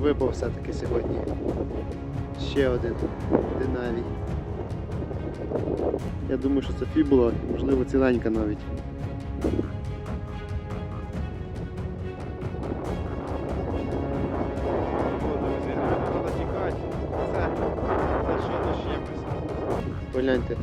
Випав все-таки сьогодні. Ще один динарій. Я думаю, що це фібула, можливо ціленька навіть. Погляньте,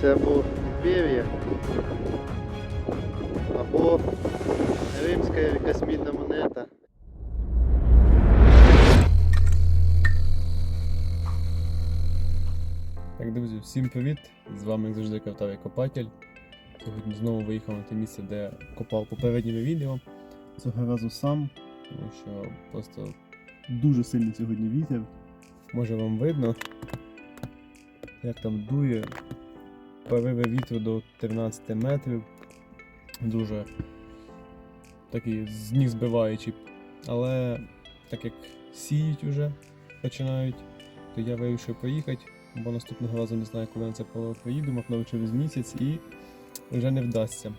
це або Імперія, або римська якась мідна монета. Друзі, всім привіт! З вами як завжди Картавий Копатель. Сьогодні знову виїхав на те місце, де копав попередніми відео. Цього разу сам, тому що просто дуже сильний сьогодні вітер. Може вам видно, як там дує. Пориви вітру до 13 метрів. Дуже такий з ніг збиваючий. Але так як сіють уже, починають, то я вирішив поїхати бо наступного разу не знаю, коли на це поїду, можливо через місяць і вже не вдасться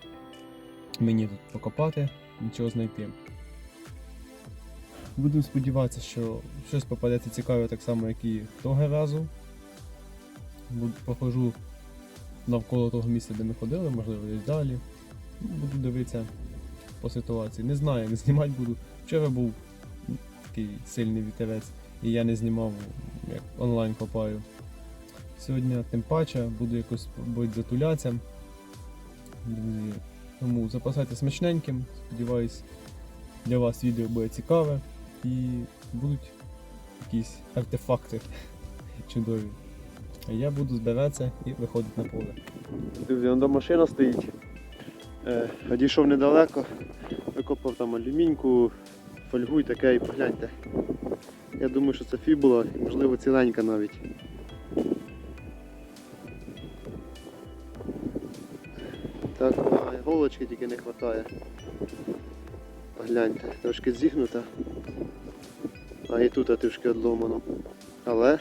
мені тут покопати, нічого знайти. Будемо сподіватися, що щось попадеться цікаве так само, як і того разу. Похожу навколо того місця, де ми ходили, можливо, десь далі. Ну, Буду дивитися по ситуації. Не знаю, як знімати буду. Вчора був такий сильний вітерець, і я не знімав, як онлайн копаю. Сьогодні тим паче буду якось пробувати затулятися. Тому запасайте смачненьким. Сподіваюсь, для вас відео буде цікаве і будуть якісь артефакти чудові. А я буду збиратися і виходити на поле. Друзі, вон там машина стоїть. Е, одійшов недалеко, викопав там алюміньку, фольгу і таке, і погляньте. Я думаю, що це фібула, можливо ціленька навіть. Так, а голочки тільки не вистачає. Погляньте, трошки зігнута. А і тут трішки одломано. Але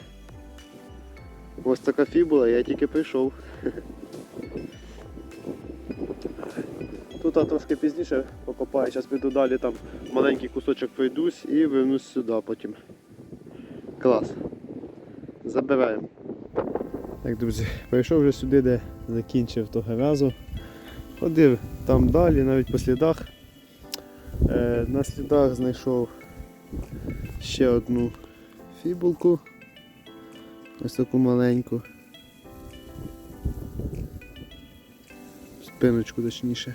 ось така фібула, я тільки прийшов. Тут трошки пізніше покопаю, зараз піду далі там маленький кусочок пройдусь і вернусь сюди потім. Клас. Забираємо. Так, друзі, прийшов вже сюди, де закінчив того разу. Ходив там далі, навіть по слідах. Е, на слідах знайшов ще одну фібулку. Ось таку маленьку. Спиночку точніше.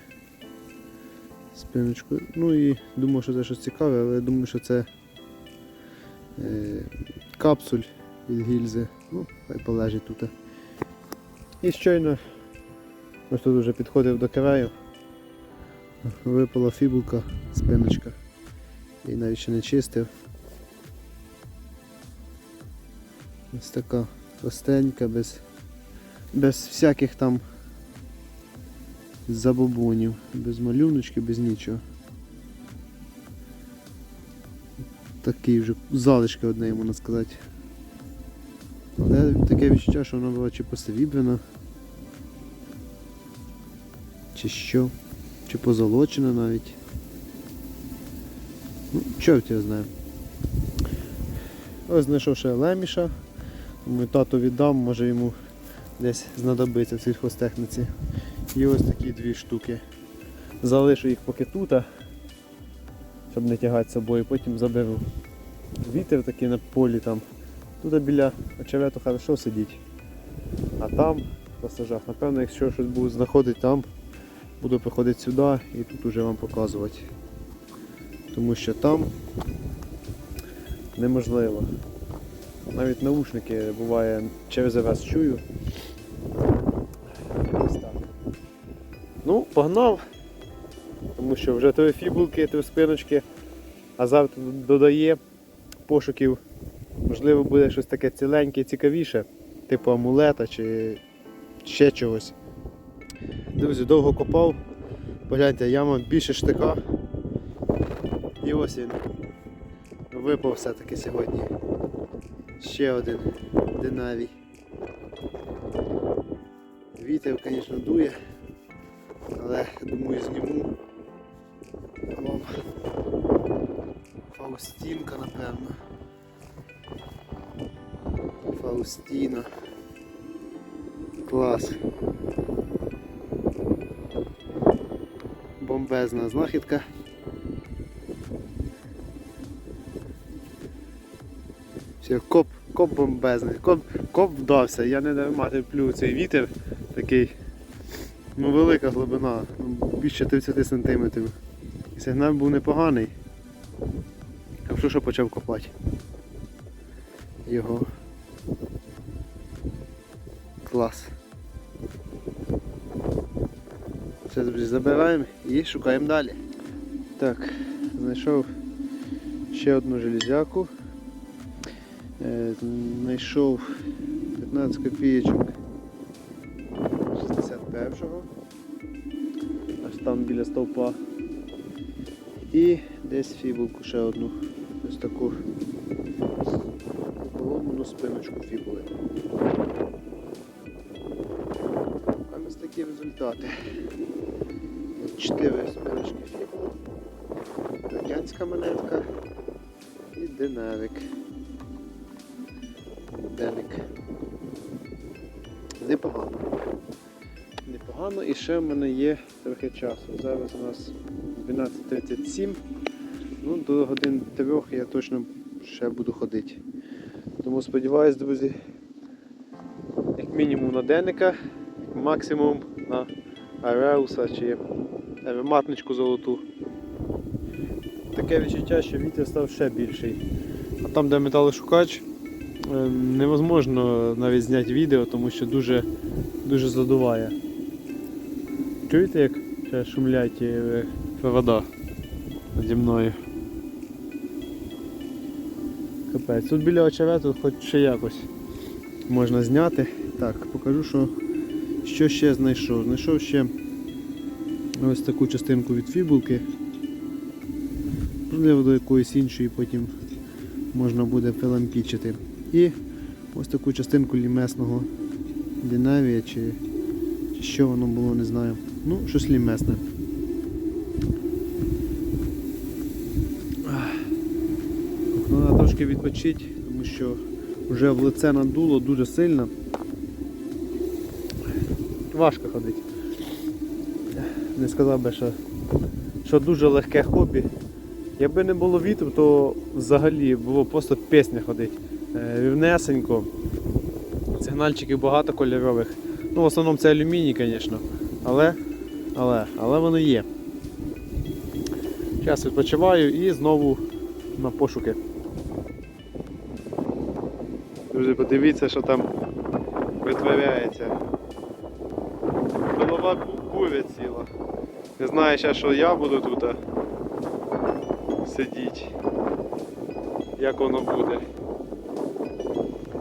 Спиночку. Ну і думав, що це щось цікаве, але думаю, що це капсуль від гільзи. Ну, хай полежить тут. І щойно ось тут вже підходив до краю. Випала фібулка, спиночка. І навіть ще не чистив. Ось така простенька, без, без всяких там забобонів, без малюночки, без нічого. Такий вже залишки одне, можна сказати. Але таке відчуття, що вона була чи посрібрена, чи що, чи позолочена навіть. Ну, чорт я знаю. Ось знайшов ще леміша. Думаю, тату віддам, може йому десь знадобиться в сільхозтехніці. І ось такі дві штуки. Залишу їх поки тут, щоб не тягати з собою, потім заберу. Вітер такий на полі там. Тут біля очерету хорошо сидіть. А там, по сажах, напевно, якщо щось буду знаходити там, буду приходити сюди і тут уже вам показувати. Тому що там неможливо. Навіть наушники буває через раз чую. Ну, погнав. Тому що вже три фібулки, три спиночки. Азарт додає пошуків. Можливо, буде щось таке ціленьке, цікавіше, типу амулета чи ще чогось. Друзі, довго копав. Погляньте, яма більше штика. І ось він. Випав все-таки сьогодні. Ще один динарій. Вітер, звісно, дує, але думаю зніму напевно. Фаустіна. Клас. Бомбезна знахідка. Все, коп, коп бомбезний. Коп, коп вдався. Я не дарма терплю цей вітер такий. Ну, велика глибина, більше 30 сантиметрів. І Сигнал був непоганий. А що що почав копати? Його. Клас. Друзі, забираємо і шукаємо далі. Так, знайшов ще одну железяку. Е, Знайшов 15 копійочок 61-го. Аж там біля стовпа. І десь фібулку ще одну. Таку поломану спиночку фібули. А ось такі результати. Чотири спиночки фібули, радянська монетка і динарик. Деник. Непогано. Непогано і ще в мене є трохи часу. Зараз у нас 12.37. Ну, до годин трьох я точно ще буду ходити. Тому сподіваюсь, друзі, як мінімум на денника, максимум на ареуса чи матничку золоту. Таке відчуття, що вітер став ще більший. А там, де металошукач, е, невозможно навіть зняти відео, тому що дуже, дуже задуває. Чуєте, як шумлять е, провода наді мною? Капець. Тут біля очерету хоч ще якось можна зняти. Так, покажу, що, що ще знайшов. Знайшов ще ось таку частинку від фібулки. Можливо, до якоїсь іншої потім можна буде прилампічити. І ось таку частинку лімесного динавія чи, чи що воно було, не знаю. Ну, щось лімесне. Ах. Треба трошки відпочити, тому що вже в лице надуло дуже сильно. Важко ходити. Не сказав би, що, що дуже легке хобі. Якби не було вітру, то взагалі було просто пісня ходити. Е, Рівнесенько. Сигнальчиків багато кольорових. Ну, в основному це алюміній, звісно. Але, але, але воно є. Зараз відпочиваю і знову на пошуки. Друзі, подивіться, що там витворяється. Голова бу- буря ціла. Не знаю ще, що я буду тут сидіти. Як воно буде.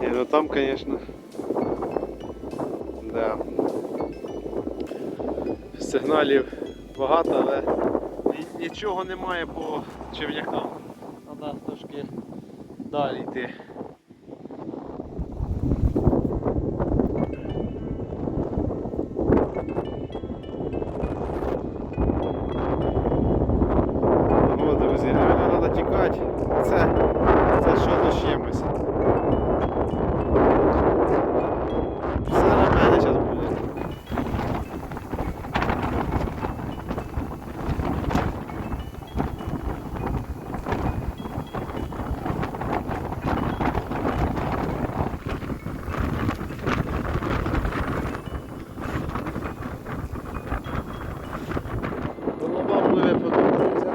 Ні, ну там, звісно. Да. Сигналів багато, але нічого немає по черв'якам. Треба трошки далі йти. О, друзі, реально треба тікати. Це, це що то з чимось. Все на мене зараз буде. Голова пливе продовжується.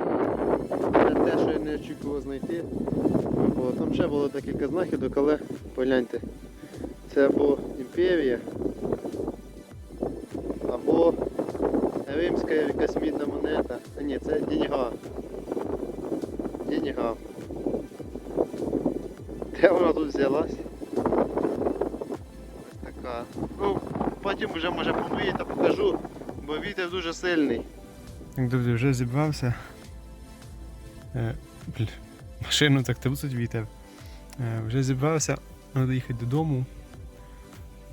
Це те, що я не очікував знайти. Бо там ще було декілька знахідок, але погляньте. Це або імперія, або римська якась мідна монета. А ні, це деньга. Деньга. Де вона тут взялась? Ось така. Ну, потім вже може помию та покажу, бо вітер дуже сильний. Друзі, вже зібрався. Е, машину так трусить вітер. Е, вже зібрався, треба їхати додому,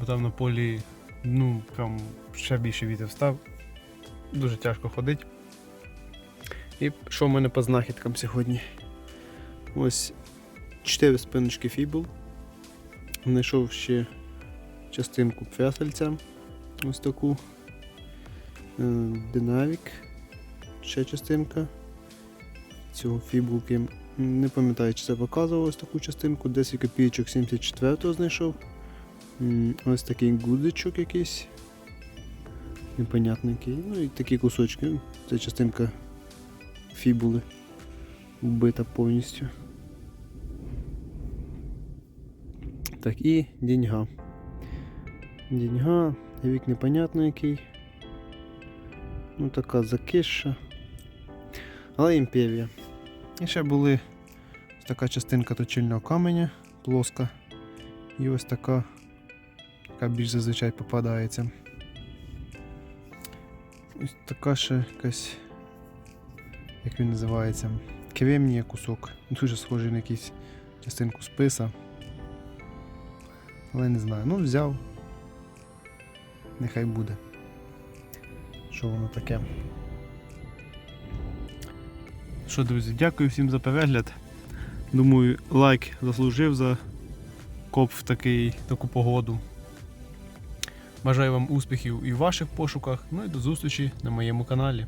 бо там на полі ну, прям ще більше вітер став. Дуже тяжко ходити. І що в мене по знахідкам сьогодні? Ось 4 спиночки фібул. Знайшов ще частинку пфесельця. Ось таку. Е, Динавік. Ще частинка. Цього фібулки. Не пам'ятаю, чи це показував ось таку частинку. 10 копійочок 74-го знайшов. Ось такий гудзичок якийсь. Непонятний. Ну і такі кусочки. Це частинка фібули. Вбита повністю. Так, і деньга. Деньга, вік непонятно який. Ну така закисша. Але імперія. І ще були ось така частинка точильного каменя плоска. І ось така, яка більш зазвичай попадається. Ось така ще якась, як він називається, кремнія кусок. Дуже схожий на якийсь частинку списа. Але не знаю. Ну, взяв. Нехай буде. Що воно таке. Що, друзі, дякую всім за перегляд. Думаю, лайк заслужив за коп в такий, таку погоду. Бажаю вам успіхів і в ваших пошуках. Ну і до зустрічі на моєму каналі.